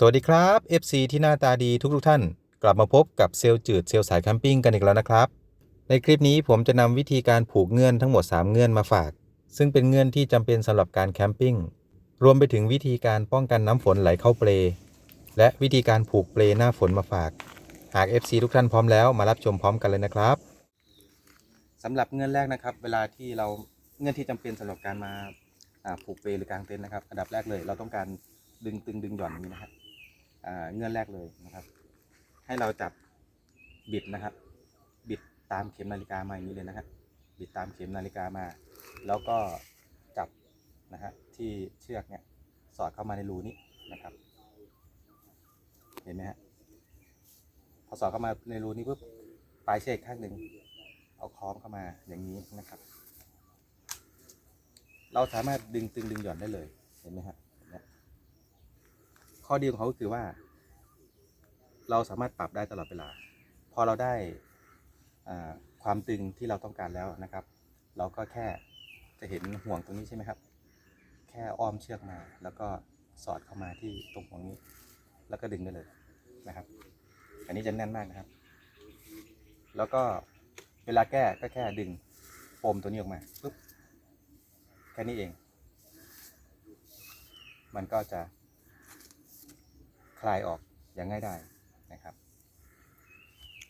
สวัสดีครับ FC ที่หน้าตาดีทุกๆท่าน กลับมาพบกับเซลล์จืดเซลล์สายแคมปิ้งกันอีกแล้วนะครับ ในคลิปนี้ผมจะนำวิธีการผูกเงื่อนทั้งหมด 3 เงื่อนมาฝาก ซึ่งเป็นเงื่อนที่จำเป็นสำหรับการแคมปิ้งรวมไปถึงวิธีการป้องกันน้ำฝนไหลเข้าเปลและวิธีการผูกเปลหน้าฝนมาฝาก หาก FC ทุกท่านพร้อมแล้วมารับชมพร้อมกันเลยนะครับสำหรับเงื่อนแรกนะครับ เวลาที่เราเงื่อนที่จำเป็นสำหรับการมาผูกเปลหรือกางเต็นท์นะครับ อันดับแรกเลย เราต้องการดึงตึงดึงหย่อนนี้นะครับ เงื่อนแรกเลยนะครับ ให้เราจับบิดนะครับ บิดตามเข็มนาฬิกามาอย่างนี้เลยนะครับ บิดตามเข็มนาฬิกามา แล้วก็จับนะฮะที่เชือกเนี่ยสอดเข้ามาในรูนี้นะครับ เห็นไหมฮะพอสอดเข้ามาในรูนี้ปุ๊บปลายเชือกข้างหนึ่งเอาคล้องเข้ามาอย่างนี้นะครับ เราสามารถดึงตึงดึงหย่อนได้เลยเห็นไหมฮะ ข้อดีของเขาคือว่า เราสามารถปรับได้ตลอดเวลา พอเราได้ความตึงที่เราต้องการแล้วนะครับ เราก็แค่จะเห็นห่วงตรงนี้ใช่ไหมครับ แค่อ้อมเชือกมา แล้วก็สอดเข้ามาที่ตรงห่วงนี้ แล้วก็ดึงได้เลยนะครับ อันนี้จะแน่นมากนะครับ แล้วก็เวลาแก้ก็แค่ดึงโฟมตัวนี้ออกมาปุ๊บแค่นี้เอง มันก็จะ ลายออกอย่างง่ายได้นะครับ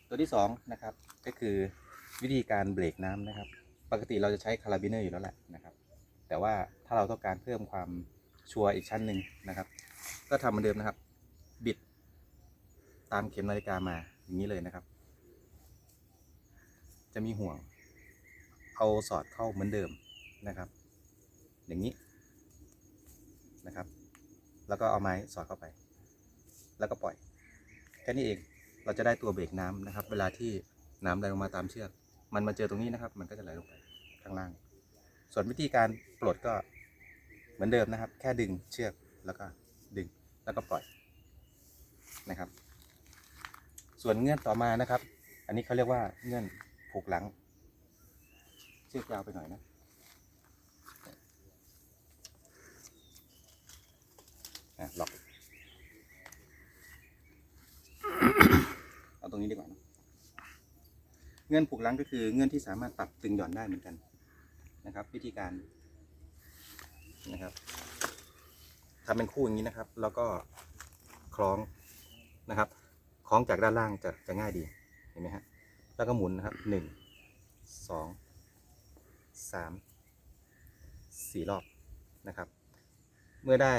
ตัวที่สองนะครับก็คือวิธีการเบรกน้ำนะครับ ปกติเราจะใช้คาราบิเนอร์อยู่แล้วแหละนะครับ แต่ว่าถ้าเราต้องการเพิ่มความชัวร์อีกชั้นหนึ่งนะครับ ก็ทำเหมือนเดิมนะครับ บิดตามเข็มนาฬิกามาอย่างนี้เลยนะครับ จะมีห่วง เอาสอดเข้าเหมือนเดิมนะครับ อย่างนี้นะครับ แล้วก็เอาไม้สอดเข้าไป แล้วก็ปล่อย แค่นี้เองเราจะได้ตัวเบรกน้ำนะครับ เวลาที่น้ำไหลลงมาตามเชือก มันมาเจอตรงนี้นะครับ มันก็จะไหลลงไปข้างล่าง ส่วนวิธีการปลดก็เหมือนเดิมนะครับ แค่ดึงเชือกแล้วก็ดึงแล้วก็ปล่อยนะครับ ส่วนเงื่อนต่อมานะครับ อันนี้เขาเรียกว่าเงื่อนผูกหลัง เชือกยาวไปหน่อยนะอะล็อก เอาตรงนี้ดีกว่านะเงื่อนผูกลังก็คือเงื่อนที่สามารถปรับตึงหย่อนได้เหมือนกันนะครับ วิธีการนะครับทำเป็นคู่อย่างนี้นะครับ แล้วก็คล้องนะครับคล้องจากด้านล่างจะจะง่ายดีเห็นไหมฮะแล้วก็หมุนนะครับหนึ่งสองสามสี่รอบนะครับ เมื่อได้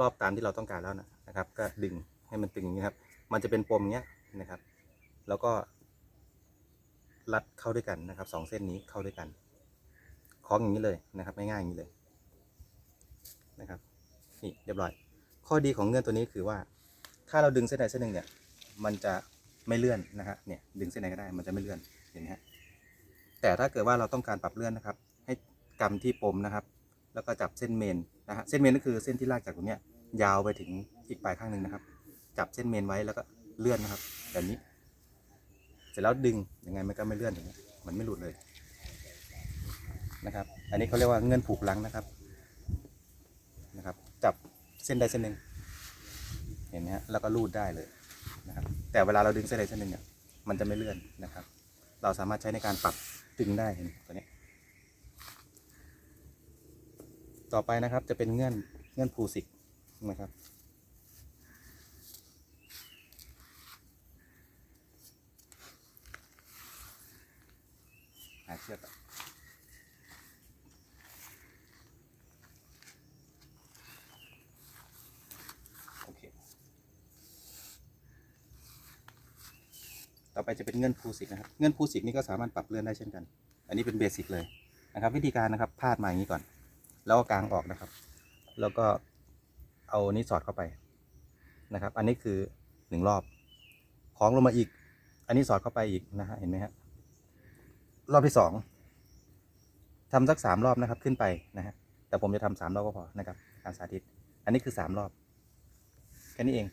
รอบตามที่เราต้องการแล้วนะนะครับ ก็ดึงให้มันตึงอย่างนี้ครับ มันจะเป็นปมอย่างเงี้ยนะครับ แล้วก็ รัดเข้าด้วยกันนะครับสองเส้นนี้เข้าด้วยกันคล้องอย่างนี้เลยนะครับง่ายๆอย่างนี้เลยนะครับนี่เรียบร้อย ข้อดีของเงื่อนตัวนี้คือว่า ถ้าเราดึงเส้นใดเส้นหนึ่งเนี่ยมันจะไม่เลื่อนนะฮะเนี่ยดึงเส้นไหนก็ได้มันจะไม่เลื่อนเห็นไหมฮะแต่ถ้าเกิดว่าเราต้องการปรับเลื่อนนะครับ ให้กำที่ปมนะครับ แล้วก็จับเส้นเมนนะฮะเส้นเมนก็คือเส้นที่ลากจากตรงเนี้ยยาวไปถึงอีกปลายข้างหนึ่งนะครับ จับเส้นเมนไว้แล้วก็เลื่อนนะครับแบบนี้ เสร็จแล้วดึงยังไงมันก็ไม่เลื่อนอย่างเงี้ยมันไม่หลุดเลยนะครับ อันนี้เขาเรียกว่าเงื่อนผูกลังนะครับนะครับ จับเส้นใดเส้นหนึ่งเห็นไหมฮะแล้วก็ลูดได้เลยนะครับ แต่เวลาเราดึงเส้นใดเส้นหนึ่งเนี่ยมันจะไม่เลื่อนนะครับ เราสามารถใช้ในการปรับตึงได้เห็นตัวนี้ต่อไปนะครับจะเป็นเงื่อนเงื่อนพูสิกนะครับ หาเชือกก่อโอเค ต่อไปจะเป็นเงื่อนพูสิกนะครับ เงื่อนพูสิกนี่ก็สามารถปรับเลื่อนได้เช่นกัน อันนี้เป็นเบสิกเลยนะครับ วิธีการนะครับ พาดมาอย่างนี้ก่อน แล้วก็กางออกนะครับ แล้วก็เอานี้สอดเข้าไปนะครับ อันนี้คือหนึ่งรอบ ของลงมาอีก อันนี้สอดเข้าไปอีกนะฮะ เห็นไหมฮะ รอบที่สองทำสักสามรอบนะครับขึ้นไปนะฮะแต่ผมจะทำสามรอบก็พอนะครับการสาธิต อันนี้คือสามรอบแค่นี้เอง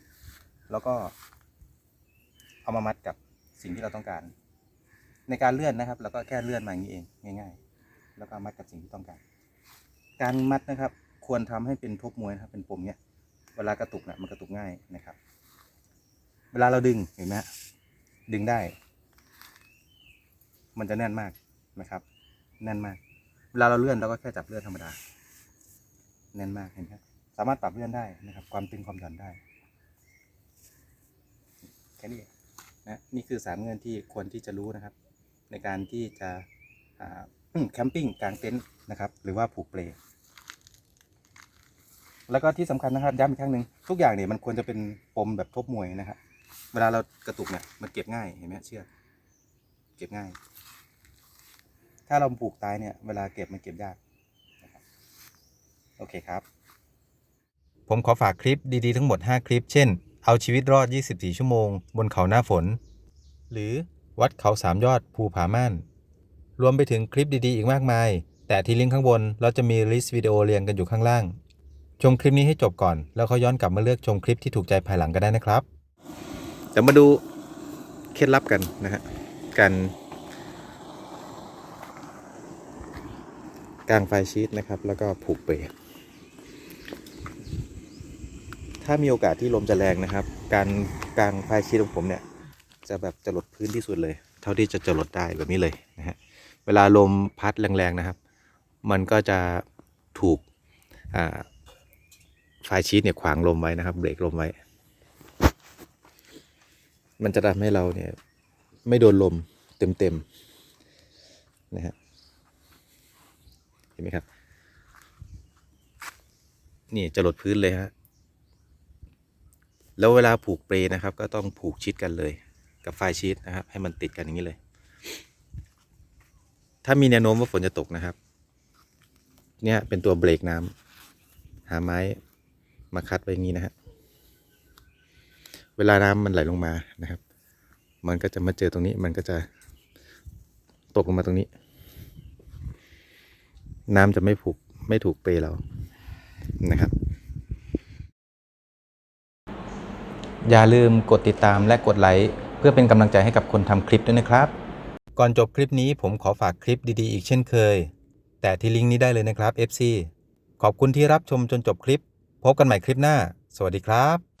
แล้วก็เอามามัดกับสิ่งที่เราต้องการ ในการเลื่อนนะครับเราก็แค่เลื่อนมาอย่างนี้เองง่าย ๆ แล้วก็มัดกับสิ่งที่ต้องการ การมัดนะครับ ควรทำให้เป็นทบมวยนะครับ เป็นปมเนี้ยเวลากระตุกนะมันกระตุกง่ายนะครับ เวลาเราดึงเห็นไหมฮะดึงได้ มันจะแน่นมากนะครับ แน่นมาก เวลาเราเลื่อนเราก็แค่จับเลื่อนธรรมดา แน่นมากเห็นไหมสามารถปรับเลื่อนได้นะครับ ความตึงความหย่อนได้แค่นี้นะนี่คือสามเงื่อนที่ควรที่จะรู้นะครับ ในการที่จะแคมปิ้งกลางเต็นท์นะครับ หรือว่าผูกเปลแล้วก็ที่สำคัญนะครับย้ำอีกครั้งหนึ่งทุกอย่างเนี่ยมันควรจะเป็นปมแบบทบมวยนะครับเวลาเรากระตุกเนี่ยมันเก็บง่ายเห็นไหมเชือกเก็บง่าย ถ้าเราผูกตายเนี่ยเวลาเก็บมันเก็บยากโอเคครับ ผมขอฝากคลิปดีๆทั้งหมด 5 คลิป เช่น เอาชีวิตรอด 24 ชั่วโมง บนเขาหน้าฝน หรือวัดเขาสามยอดภูผาม่าน รวมไปถึงคลิปดีๆ อีกมากมาย แต่ที่ลิงก์ข้างบนเราจะมีลิสต์วิดีโอเรียงกันอยู่ข้างล่าง ชมคลิปนี้ให้จบก่อน แล้วเขาย้อนกลับมาเลือกชมคลิปที่ถูกใจภายหลังก็ได้นะครับ เดี๋ยวมาดูเคล็ดลับกันนะฮะ การ กางไฟชีตนะครับ แล้วก็ผูกเปรถ้ามีโอกาสที่ลมจะแรงนะครับ การกางไฟชีตของผมเนี่ย จะแบบจะลดพื้นที่สุดเลย เท่าที่จะจะลดได้แบบนี้เลยนะฮะเวลาลมพัดแรงๆนะครับ มันก็จะถูกอ่าไฟชีตเนี่ยขวางลมไว้นะครับ เบรกลมไว้ มันจะทำให้เราเนี่ยไม่โดนลมเต็มๆนะฮะ เห็นไหมครับ นี่จะหลดพื้นเลยฮะแล้วเวลาผูกเปรนะครับ ก็ต้องผูกชิดกันเลย กับไฟชีตนะครับ ให้มันติดกันอย่างนี้เลย ถ้ามีแนวโน้มว่าฝนจะตกนะครับ เนี่ยเป็นตัวเบรกน้ำหาไม้มาคัดไว้อย่างนี้นะฮะเวลาน้ำมันไหลลงมานะครับ มันก็จะมาเจอตรงนี้มันก็จะตกลงมาตรงนี้ น้ำจะไม่ผูกไม่ถูกเปเรานะครับ อย่าลืมกดติดตามและกดไลค์เพื่อเป็นกำลังใจให้กับคนทำคลิปด้วยนะครับ ก่อนจบคลิปนี้ผมขอฝากคลิปดีๆ อีกเช่นเคย แต่ที่ลิงก์นี้ได้เลยนะครับ FC ขอบคุณที่รับชมจนจบคลิป พบกันใหม่คลิปหน้า สวัสดีครับ